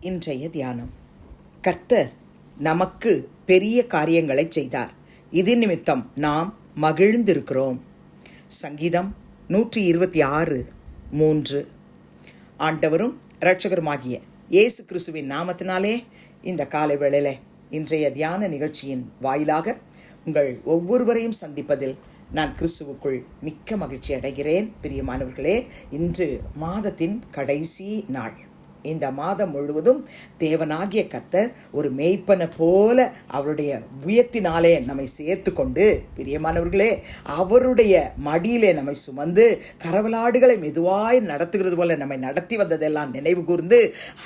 இன்றைய தியானம். கர்த்தர் நமக்கு பெரிய காரியங்களை செய்தார். இது நிமித்தம் நாம் மகிழ்ந்திருக்கிறோம். சங்கீதம் நூற்றி இருபத்தி ஆறு மூன்று. ஆண்டவரும் இரட்சகருமாகிய இயேசு கிறிஸ்துவின் நாமத்தினாலே இந்த காலை வேளையில் இன்றைய தியான நிகழ்ச்சியின் வாயிலாக உங்கள் ஒவ்வொருவரையும் சந்திப்பதில் நான் கிறிஸ்துவுக்குள் மிக்க மகிழ்ச்சி அடைகிறேன். பிரியமானவர்களே இன்று மாதத்தின் கடைசி நாள். இந்த மாதம் முழுவதும் தேவனாகிய கர்த்தர் ஒரு மேய்ப்பனை போல அவருடைய உயர்த்தினாலே நம்மை சேர்த்து கொண்டு பிரியமானவர்களே அவருடைய மடியிலே நம்மை சுமந்து கரவலாடுகளை மெதுவாய் நடத்துகிறது போல நம்மை நடத்தி வந்ததெல்லாம் நினைவு கூர்ந்து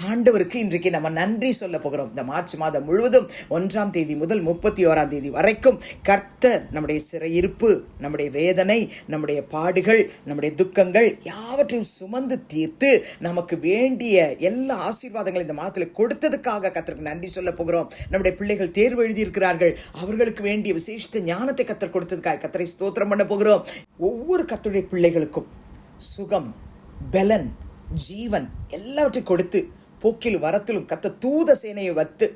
ஆண்டவருக்கு இன்றைக்கு நம்ம நன்றி சொல்ல போகிறோம். இந்த மார்ச் மாதம் முழுவதும் ஒன்றாம் தேதி முதல் முப்பத்தி ஓராம் தேதி வரைக்கும் கர்த்தர் நம்முடைய சிறையிருப்பு நம்முடைய வேதனை நம்முடைய பாடுகள் நம்முடைய துக்கங்கள் யாவற்றையும் சுமந்து தீர்த்து நமக்கு வேண்டிய எல்லா ஆசீர்வாதங்களும் இந்த மாதத்தில் கொடுத்ததுக்காக கத்தருக்கு நன்றி சொல்ல போகிறோம். நம்முடைய பிள்ளைகள் தேர்வு எழுதியிருக்கிறார்கள். அவர்களுக்கு வேண்டிய விசேஷத்த ஞானத்தை கத்தர் கொடுத்ததுக்காக கத்தரை ஸ்தோத்திரம் பண்ண போகிறோம். ஒவ்வொரு கத்தருடைய பிள்ளைகளுக்கும் சுகம் பலன் ஜீவன் எல்லாவற்றையும் கொடுத்து போக்கில் வரத்திலும் கத்த தூத சேனையை வத்து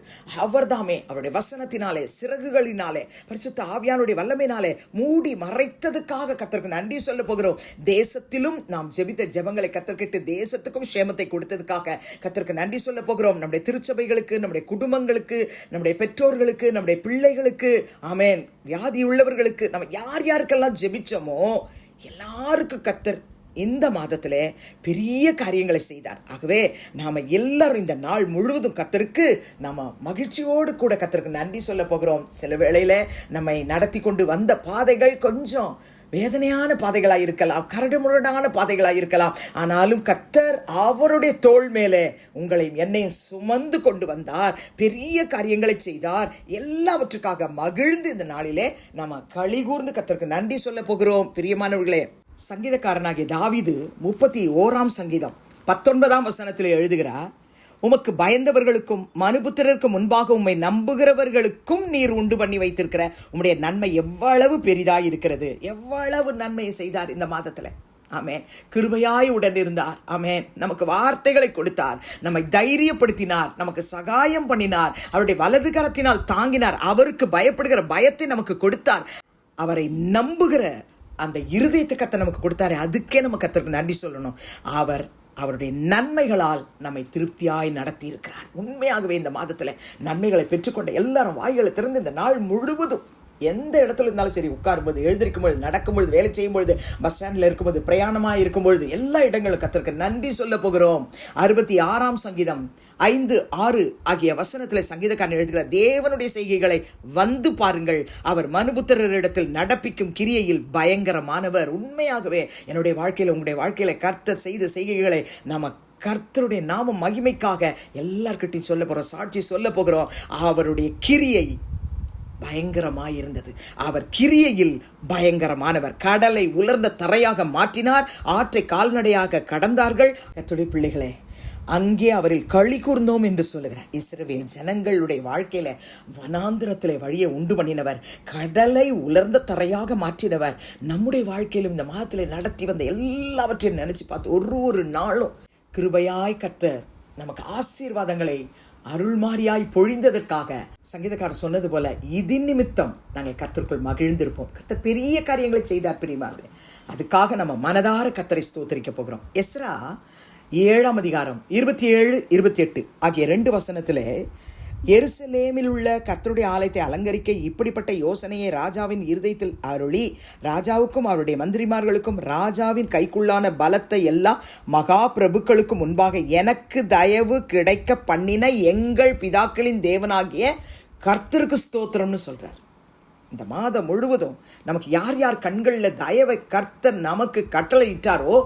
அவர்தாமே அவருடைய வசனத்தினாலே சிறகுகளினாலே பரிசுத்த ஆவியானுடைய வல்லமையினாலே மூடி மறைத்ததுக்காக கத்தருக்கு நன்றி சொல்ல போகிறோம். தேசத்திலும் நாம் ஜெபித்த ஜெபங்களை கத்தர்கிட்டு தேசத்துக்கும் சேமத்தை கொடுத்ததுக்காக கத்தருக்கு நன்றி சொல்ல போகிறோம். நம்முடைய திருச்சபைகளுக்கு நம்முடைய குடும்பங்களுக்கு நம்முடைய பெற்றோர்களுக்கு நம்முடைய பிள்ளைகளுக்கு ஆமேன். வியாதி உள்ளவர்களுக்கு நம்ம யார் யாருக்கெல்லாம் ஜெபிச்சோமோ எல்லாருக்கும் கத்தர் இந்த மாதத்தில் பெரிய காரியங்களை செய்தார். ஆகவே நாம் எல்லாரும் இந்த நாள் முழுவதும் கத்தருக்கு நம்ம மகிழ்ச்சியோடு கூட கத்தருக்கு நன்றி சொல்ல போகிறோம். சில வேளையில் நம்மை நடத்தி கொண்டு வந்த பாதைகள் கொஞ்சம் வேதனையான பாதைகளாக இருக்கலாம் கரடுமுரடான பாதைகளாக இருக்கலாம். ஆனாலும் கத்தர் அவருடைய தோல் மேலே உங்களையும் என்னையும் சுமந்து கொண்டு வந்தார். பெரிய காரியங்களை செய்தார். எல்லாவற்றுக்காக மகிழ்ந்து இந்த நாளிலே நம்ம கழிகூர்ந்து கத்தருக்கு நன்றி சொல்ல போகிறோம். பிரியமானவர்களே சங்கீதக்காரனாகிய தாவிது முப்பத்தி ஓராம் சங்கீதம் பத்தொன்பதாம் வசனத்தில் எழுதுகிறார் உமக்கு பயந்தவர்களுக்கும் மனுபுத்திரருக்கு முன்பாக உம்மை நம்புகிறவர்களுக்கும் நீர் உண்டு பண்ணி வைத்திருக்கிற உம்முடைய நன்மை எவ்வளவு பெரிதாக இருக்கிறது. எவ்வளவு நன்மையை செய்தார் இந்த மாதத்துல. ஆமேன். கிருபையாய் உடன் இருந்தார் ஆமேன். நமக்கு வார்த்தைகளை கொடுத்தார். நம்மை தைரியப்படுத்தினார். நமக்கு சகாயம் பண்ணினார். அவருடைய வலது கரத்தினால் தாங்கினார். அவருக்கு பயப்படுகிற பயத்தை நமக்கு கொடுத்தார். அவரை நம்புகிற அந்த இருதயத்தை கத்த நமக்கு கொடுத்தாரு. அதுக்கே நம்ம கத்தருக்கு நன்றி சொல்லணும். அவர் அவருடைய நன்மைகளால் நம்மை திருப்தியாய் நடத்தி இருக்கிறார் உண்மையாகவே இந்த மாதத்தில் நன்மைகளை பெற்றுக்கொண்ட எல்லாரும் வாய்களை திறந்து இந்த நாள் முழுவதும் எந்த இடத்துல இருந்தாலும் சரி உட்காரும்போது எழுந்திருக்கும் பொழுது நடக்கும்பொழுது வேலை செய்யும் பொழுது பஸ் ஸ்டாண்டில் இருக்கும்போது பிரயாணமாக இருக்கும் பொழுது எல்லா இடங்களும் கத்திற்கு நன்றி சொல்ல போகிறோம். அறுபத்தி ஆறாம் சங்கீதம் ஐந்து ஆறு ஆகிய வசனத்தில் சங்கீதக்காரன் எழுதுகிறார் தேவனுடைய செய்கைகளை வந்து பாருங்கள். அவர் மனுபுத்திரரிடத்தில் நடப்பிக்கும் கிரியையில் பயங்கரமானவர். உண்மையாகவே என்னுடைய வாழ்க்கையில் உங்களுடைய வாழ்க்கையில கர்த்தர் செய்த செய்கைகளை நம்ம கர்த்தருடைய நாம மகிமைக்காக எல்லார்கிட்டையும் சொல்ல போகிறோம் சாட்சி சொல்ல போகிறோம். அவருடைய கிரியை பயங்கரமாக இருந்தது. அவர் கிரியையில் பயங்கரமானவர். கடலை உலர்ந்த தரையாக மாற்றினார். ஆற்றை கால்நடையாக கடந்தார்கள். கத்துடைய பிள்ளைகளே அங்கே அவரில் களி கூர்ந்தோம் என்று சொல்லுகிறார். இஸ்ரவேல் ஜனங்களுடைய வாழ்க்கையில வனாந்திரத்தில் வழியை உண்டு பண்ணினவர் கடலை உலர்ந்த தரையாக மாற்றினவர் நம்முடைய வாழ்க்கையிலும் இந்த மாதத்தில் நடத்தி வந்த எல்லாவற்றையும் நினைச்சு பார்த்து ஒரு ஒரு நாளும் கிருபையாய் கத்த நமக்கு ஆசீர்வாதங்களை அருள்மாரியாய் பொழிந்ததற்காக. சங்கீதக்காரர் சொன்னது போல இது நிமித்தம் நாங்கள் கத்திற்குள் மகிழ்ந்திருப்போம். கத்த பெரிய காரியங்களை செய்தார் பிரியமார்களே அதுக்காக நம்ம மனதார கத்தரை ஸ்தோத்தரிக்க போகிறோம். எஸ்ரா ஏழாம் அதிகாரம் இருபத்தி ஏழு இருபத்தி எட்டு ஆகிய ரெண்டு வசனத்தில் எருசலேமில் உள்ள கர்த்தருடைய ஆலயத்தை அலங்கரிக்க இப்படிப்பட்ட யோசனையை ராஜாவின் இருதயத்தில் அருளி ராஜாவுக்கும் அவருடைய மந்திரிமார்களுக்கும் ராஜாவின் கைக்குள்ளான பலத்தை எல்லாம் மகா பிரபுக்களுக்கும் முன்பாக எனக்கு தயவு கிடைக்க பண்ணின எங்கள் பிதாக்களின் தேவனாகிய கர்த்தருக்கு ஸ்தோத்திரம்னு சொல்கிறார் இந்த மாதம் முழுவதும் நமக்கு யார் யார் கண்களில் தயவை கர்த்தர் நமக்கு கட்டளை இட்டாரோ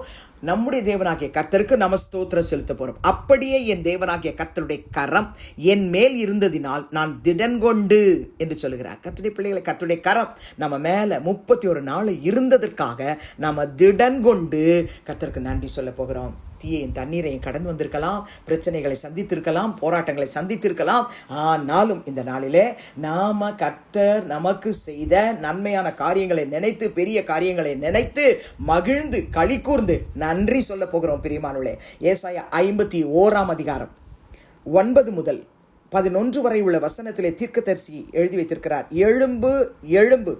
நம்முடைய தேவனாகிய கர்த்தருக்கு நம்ம ஸ்தோத்திரம் செலுத்த போகிறோம் அப்படியே என் தேவனாகிய கர்த்தருடைய கரம் என் மேல் இருந்ததினால் நான் திடன் கொண்டு என்று சொல்லுகிறார். கர்த்துடைய பிள்ளைகளை கர்த்துடைய கரம் நம்ம மேலே முப்பத்தி ஒரு நாள் இருந்ததற்காக நம்ம திடன் கொண்டு கர்த்தருக்கு நன்றி சொல்ல போகிறோம். தீயையும் தண்ணீரையும் கடந்து வந்திருக்கலாம். பிரச்சனைகளை சந்தித்திருக்கலாம் போராட்டங்களை சந்தித்திருக்கலாம். ஆனாலும் இந்த நாளிலே நாம் கர்த்தர் நமக்கு செய்த நன்மையான காரியங்களை நினைத்து பெரிய காரியங்களை நினைத்து மகிழ்ந்து களி கூர்ந்து நன்றி சொல்ல போகிறோம் பிரியமானுள்ளே ஏசாயா ஐம்பத்தி ஓராம் அதிகாரம் ஒன்பது முதல் பதினொன்று வரை உள்ள வசனத்திலே தீர்க்கதரிசி எழுதி வைத்திருக்கிறார். எழும்பு எழும்பு.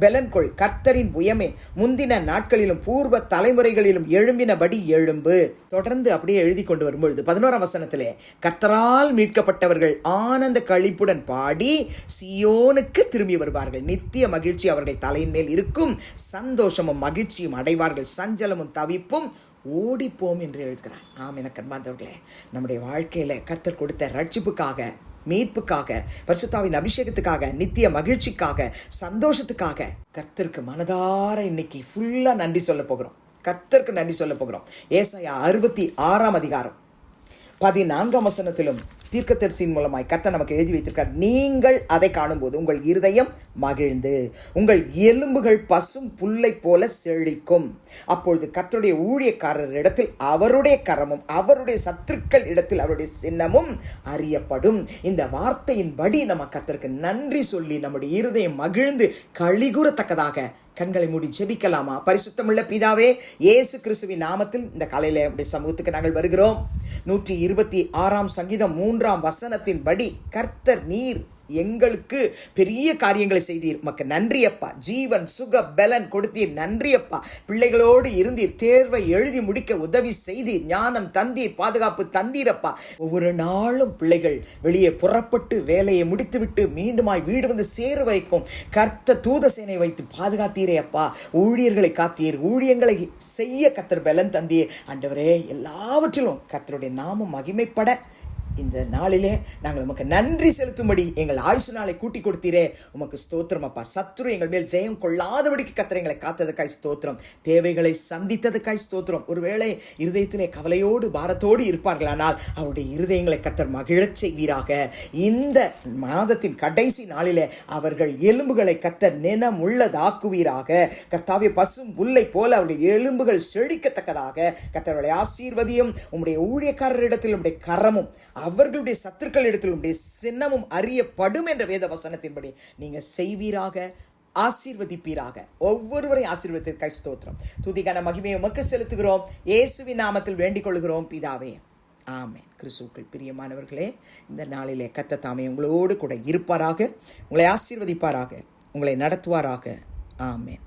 பெலன்கொள். கர்த்தரின் புயமே முந்தின நாட்களிலும் பூர்வ தலைமுறைகளிலும் எழும்பினபடி எழும்பு. தொடர்ந்து அப்படியே எழுதி கொண்டு வரும்பொழுது பதினோராம் வசனத்திலே கர்த்தரால் மீட்கப்பட்டவர்கள் ஆனந்த கழிப்புடன் பாடி சியோனுக்கு திரும்பி வருவார்கள். நித்திய மகிழ்ச்சி அவர்கள் தலையின் மேல் இருக்கும். சந்தோஷமும் மகிழ்ச்சியும் அடைவார்கள். சஞ்சலமும் தவிப்பும் ஓடிப்போம் என்று எழுதுகிறான் ஆம் எனக்கு அன்பார்ந்தவர்களே நம்முடைய வாழ்க்கையில் கர்த்தர் கொடுத்த ரட்சிப்புக்காக மீட்புக்காக பரிசுத்தாவின் அபிஷேகத்துக்காக நித்திய மகிழ்ச்சிக்காக சந்தோஷத்துக்காக கர்த்தருக்கு மனதார இன்னைக்கு ஃபுல்லாக நன்றி சொல்ல போகிறோம். கர்த்தருக்கு நன்றி சொல்ல போகிறோம். ஏசையா அறுபத்தி ஆறாம் அதிகாரம். பதினான்காம் வசனத்திலும் தீர்க்கதரிசியின் மூலமாய் கர்த்தர் நமக்கு எழுதி வைத்திருக்கார். நீங்கள் அதை காணும்போது உங்கள் இருதயம் மகிழ்ந்து உங்கள் எலும்புகள் பசும் புல்லை போல செழிக்கும். அப்பொழுது கர்த்தருடைய ஊழியக்காரர் இடத்தில் அவருடைய கரமும் அவருடைய சத்துருக்கள் இடத்தில் அவருடைய சின்னமும் அறியப்படும். இந்த வார்த்தையின்படி நம்ம கர்த்தருக்கு நன்றி சொல்லி நம்முடைய இருதயம் மகிழ்ந்து கழிகூறத்தக்கதாக கண்களை மூடி ஜெபிக்கலாமா? பரிசுத்தமுள்ள பிதாவே இயேசு கிறிஸ்துவின் நாமத்தில் இந்த காலையில நம்முடைய சமூகத்துக்கு நாங்கள் வருகிறோம். நூற்றி இருபத்தி ஆறாம் சங்கீதம் மூன்றாம் வசனத்தின்படி கர்த்தர் நீர் எங்களுக்கு பெரிய காரியங்களை செய்தீர். உமக்கு நன்றியப்பா ஜீவன் சுக பலன் கொடுத்தீர். நன்றியப்பா பிள்ளைகளோடு இருந்தீர். தேர்வை எழுதி முடிக்க உதவி செய்தீர். ஞானம் தந்தீர். பாதுகாப்பு தந்தீரப்பா ஒவ்வொரு நாளும் பிள்ளைகள் வெளியே புறப்பட்டு வேலையை முடித்துவிட்டு மீண்டுமாய் வீடு வந்து சேர வைக்கும். கர்த்த தூத சேனை வைத்து பாதுகாத்தீரே அப்பா. ஊழியர்களை காத்தீர். ஊழியங்களை செய்ய கர்த்தர் பலன் தந்தீர். ஆண்டவரே எல்லாவற்றிலும் கர்த்தருடைய நாமம் மகிமைப்பட இந்த நாளிலே நாங்கள் உமக்கு நன்றி செலுத்தும்படி எங்கள் ஆயுசு நாளை கூட்டி கொடுத்தீரே. உமக்கு ஸ்தோத்திரம் அப்பா. சத்ரு எங்கள் மேல் ஜெயம் கொள்ளாதபடிக்கு கத்திர எங்களை காத்ததுக்காய் ஸ்தோத்திரம். தேவைகளை சந்தித்ததுக்காய் ஸ்தோத்திரம். ஒருவேளை இருதயத்திலே கவலையோடு பாரத்தோடு இருப்பார்களானால் அவருடைய இருதயங்களை கத்தர் மகிழச் செய்வீராக. இந்த மாதத்தின் கடைசி நாளிலே அவர்கள் எலும்புகளை கத்தர் நினம் உள்ளதாக்குவீராக கர்த்தாவே பசும் புல்லை போல அவர்கள் எலும்புகள் செழிக்கத்தக்கதாக கத்தர்களை ஆசீர்வதியும். உம்முடைய ஊழியக்காரரிடத்தில் உம்முடைய கரமும் அவர்களுடைய சத்துருக்கள் இடத்திலுடைய சின்னமும் அறியப்படும் என்ற வேத வசனத்தின்படி நீங்கள் செய்வீராக ஆசீர்வதிப்பீராக. ஒவ்வொருவரையும் ஆசீர்வதிக்காய் ஸ்தோத்திரம். துதிக்கான மகிமையை உமக்கு செலுத்துகிறோம். இயேசுவின் நாமத்தில் வேண்டிக் கொள்கிறோம். பிதாவே ஆமேன். கிறிஸ்துக்கள் பிரியமானவர்களே இந்த நாளிலே கத்த தாமே உங்களோடு கூட இருப்பாராக உங்களை ஆசீர்வதிப்பாராக உங்களை நடத்துவாராக. ஆமேன்.